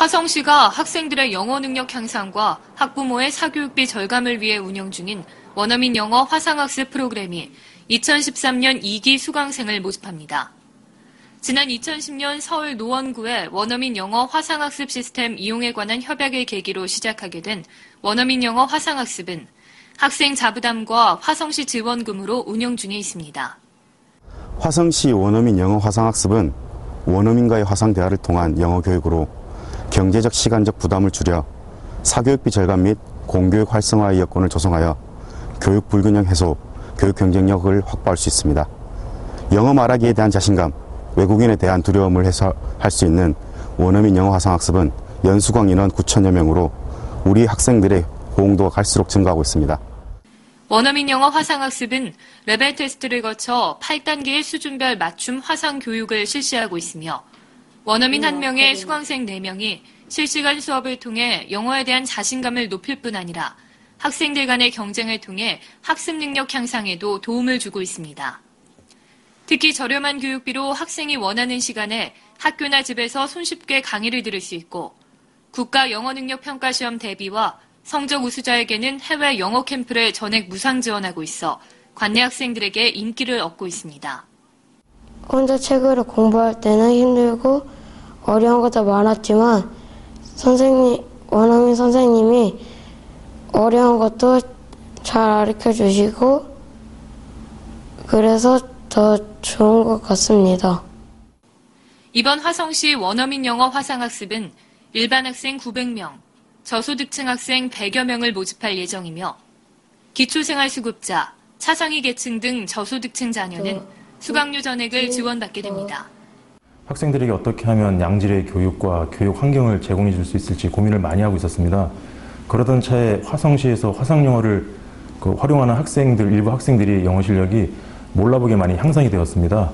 화성시가 학생들의 영어 능력 향상과 학부모의 사교육비 절감을 위해 운영 중인 원어민 영어 화상학습 프로그램이 2013년 2기 수강생을 모집합니다. 지난 2010년 서울 노원구의 원어민 영어 화상학습 시스템 이용에 관한 협약을 계기로 시작하게 된 원어민 영어 화상학습은 학생 자부담과 화성시 지원금으로 운영 중에 있습니다. 화성시 원어민 영어 화상학습은 원어민과의 화상 대화를 통한 영어 교육으로 경제적 시간적 부담을 줄여 사교육비 절감 및 공교육 활성화의 여건을 조성하여 교육 불균형 해소, 교육 경쟁력을 확보할 수 있습니다. 영어 말하기에 대한 자신감, 외국인에 대한 두려움을 해소할 수 있는 원어민 영어 화상학습은 연수강 인원 9천여 명으로 우리 학생들의 호응도가 갈수록 증가하고 있습니다. 원어민 영어 화상학습은 레벨 테스트를 거쳐 8단계의 수준별 맞춤 화상 교육을 실시하고 있으며 원어민 1명의 수강생 4명이 실시간 수업을 통해 영어에 대한 자신감을 높일 뿐 아니라 학생들 간의 경쟁을 통해 학습 능력 향상에도 도움을 주고 있습니다. 특히 저렴한 교육비로 학생이 원하는 시간에 학교나 집에서 손쉽게 강의를 들을 수 있고 국가 영어 능력 평가 시험 대비와 성적 우수자에게는 해외 영어 캠프를 전액 무상 지원하고 있어 관내 학생들에게 인기를 얻고 있습니다. 혼자 책으로 공부할 때는 힘들고 어려운 것도 많았지만 선생님 원어민 선생님이 어려운 것도 잘 가르쳐 주시고 그래서 더 좋은 것 같습니다. 이번 화성시 원어민 영어 화상학습은 일반 학생 900명, 저소득층 학생 100여 명을 모집할 예정이며 기초생활수급자, 차상위 계층 등 저소득층 자녀는 수강료 전액을 지원받게 됩니다. 학생들에게 어떻게 하면 양질의 교육과 교육 환경을 제공해 줄 수 있을지 고민을 많이 하고 있었습니다. 그러던 차에 화성시에서 화상영어를 그 활용하는 학생들, 일부 학생들이 영어 실력이 몰라보게 많이 향상이 되었습니다.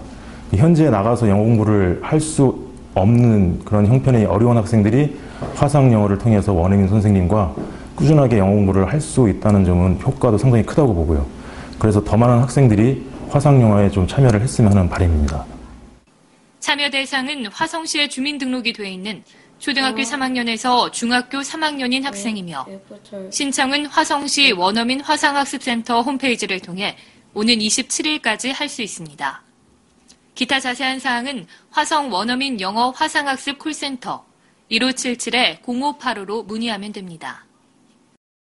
현재 나가서 영어 공부를 할 수 없는 그런 형편의 어려운 학생들이 화상 영어를 통해서 원어민 선생님과 꾸준하게 영어 공부를 할 수 있다는 점은 효과도 상당히 크다고 보고요. 그래서 더 많은 학생들이 화상 영어에 좀 참여를 했으면 하는 바람입니다. 참여 대상은 화성시에 주민등록이 돼 있는 초등학교 3학년에서 중학교 3학년인 학생이며 신청은 화성시 원어민 화상학습센터 홈페이지를 통해 오는 27일까지 할 수 있습니다. 기타 자세한 사항은 화성 원어민 영어 화상학습 콜센터 1577-0585로 문의하면 됩니다.